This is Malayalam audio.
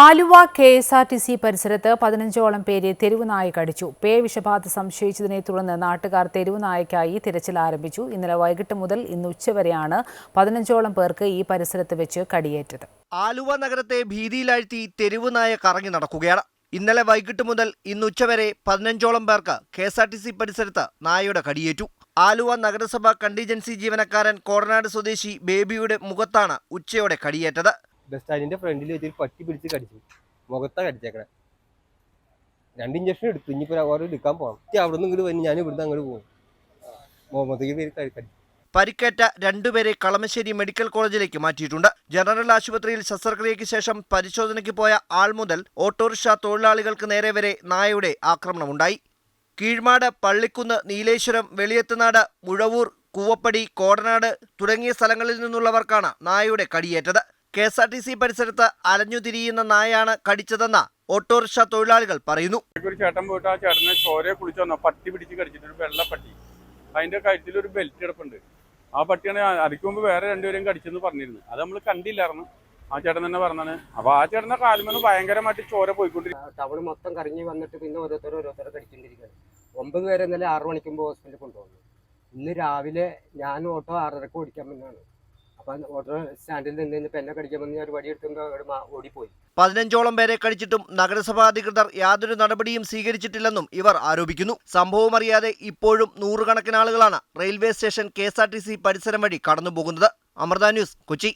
Aluva K S R T C പരിസരത്ത് പതിനഞ്ചോളം പേരെ തെരുവുനായ കടിച്ചു പേ വിഷബാധ സംശയിച്ചതിനെ തുടർന്ന് നാട്ടുകാർ തെരുവുനായക്കായി തിരച്ചിൽ ആരംഭിച്ചു. ഇന്നലെ വൈകിട്ട് മുതൽ ഇന്ന് ഉച്ചവരെയാണ് പതിനഞ്ചോളം പേർക്ക് ഈ പരിസരത്ത് വെച്ച് കടിയേറ്റത്. ആലുവ നഗരത്തെ ഭീതിയിലാഴ്ത്തി തെരുവ് നായ കറങ്ങി നടക്കുകയാണ്. ഇന്നലെ വൈകിട്ട് മുതൽ ഇന്ന് ഉച്ചവരെ പതിനഞ്ചോളം പേർക്ക് K S R T C പരിസരത്ത് നായയുടെ കടിയേറ്റു. ആലുവ നഗരസഭ കണ്ടിജൻസി ജീവനക്കാരൻ കോടനാട് സ്വദേശി ബേബിയുടെ മുഖത്താണ് ഉച്ചയോടെ കടിയേറ്റത്. ബസ് സ്റ്റാൻഡിന്റെ ഫ്രണ്ടിൽ വെച്ചൊരു പട്ടി പിടിച്ച് കടിച്ചു. മുഖത്താ കടിച്ചേക്കണേ. രണ്ട് ഇഞ്ചക്ഷൻ എടുത്തു. ഇനിയിപ്പോ ഓരോ എടുക്കാൻ പോകണം അവിടെ നിന്ന് ഇങ്ങോട്ട് വന്ന് ഞാൻ ഇവിടുന്ന് അങ്ങോട്ട് പോകും മുഹമ്മദ് പേര് കടി- കടി പരിക്കേറ്റ രണ്ടുപേരെ കളമശ്ശേരി മെഡിക്കൽ കോളേജിലേക്ക് മാറ്റിയിട്ടുണ്ട്. ജനറൽ ആശുപത്രിയിൽ ശസ്ത്രക്രിയയ്ക്ക് ശേഷം പരിശോധനയ്ക്ക് പോയ ആൾ മുതൽ ഓട്ടോറിക്ഷ തൊഴിലാളികൾക്ക് നേരെ വരെ നായയുടെ ആക്രമണമുണ്ടായി. കീഴ്മാട് പള്ളിക്കുന്ന് നീലേശ്വരം വെളിയത്തുനാട് മുഴവൂർ കൂവപ്പടി കോടനാട് തുടങ്ങിയ സ്ഥലങ്ങളിൽ നിന്നുള്ളവർക്കാണ് നായയുടെ കടിയേറ്റത്. K S R T C പരിസരത്ത് അലഞ്ഞുതിരിയുന്ന നായയാണ് കടിച്ചതെന്ന ഓട്ടോറിക്ഷ തൊഴിലാളികൾ പറയുന്നു. ഒരു ചേട്ടൻ പോയിട്ട് ആ ചേട്ടനെ ചോരയെ കുളിച്ച് വന്നു. പട്ടി പിടിച്ച് കടിച്ചിട്ട് ഒരു വെള്ള പട്ടി. അതിന്റെ കഴുത്തിൽ ഒരു ബെൽറ്റ് കിടപ്പുണ്ട്. ആ പട്ടിയാണ് അതിക്ക് മുമ്പ് വേറെ രണ്ടുപേരെയും കടിച്ചെന്ന് പറഞ്ഞിരുന്നു. അത് നമ്മൾ കണ്ടില്ലായിരുന്നു. ആ ചേട്ടൻ തന്നെ പറഞ്ഞാണ് അപ്പൊ ആ ചേട്ടന്റെ കാലുമെന്ന് ഭയങ്കരമായിട്ട് ചോര പോയിക്കൊണ്ടിരിക്കും ടൗൺ മൊത്തം കറങ്ങി വന്നിട്ട് പിന്നെ ഓരോരുത്തർ ഓരോരുത്തരെ കടിച്ചുകൊണ്ടിരിക്കുകയാണ് ഒമ്പത് പേരെ ഇന്നലെ ആറു മണിക്കുമ്പോൾ ഹോസ്പിറ്റലിൽ കൊണ്ടുവന്നു ഇന്ന് രാവിലെ ഞാൻ ഓട്ടോ ആറരക്ക് ഓടിക്കാൻ വന്നതാണ്. സ്റ്റാൻഡിൽ പതിനഞ്ചോളം പേരെ കടിച്ചിട്ടും നഗരസഭാ അധികൃതർ യാതൊരു നടപടിയും സ്വീകരിച്ചിട്ടില്ലെന്നും ഇവർ ആരോപിക്കുന്നു. സംഭവം അറിയാതെ ഇപ്പോഴും നൂറുകണക്കിന് ആളുകളാണ് റെയിൽവേ സ്റ്റേഷൻ കെ പരിസരം വഴി കടന്നുപോകുന്നത്. അമൃത ന്യൂസ് കൊച്ചി.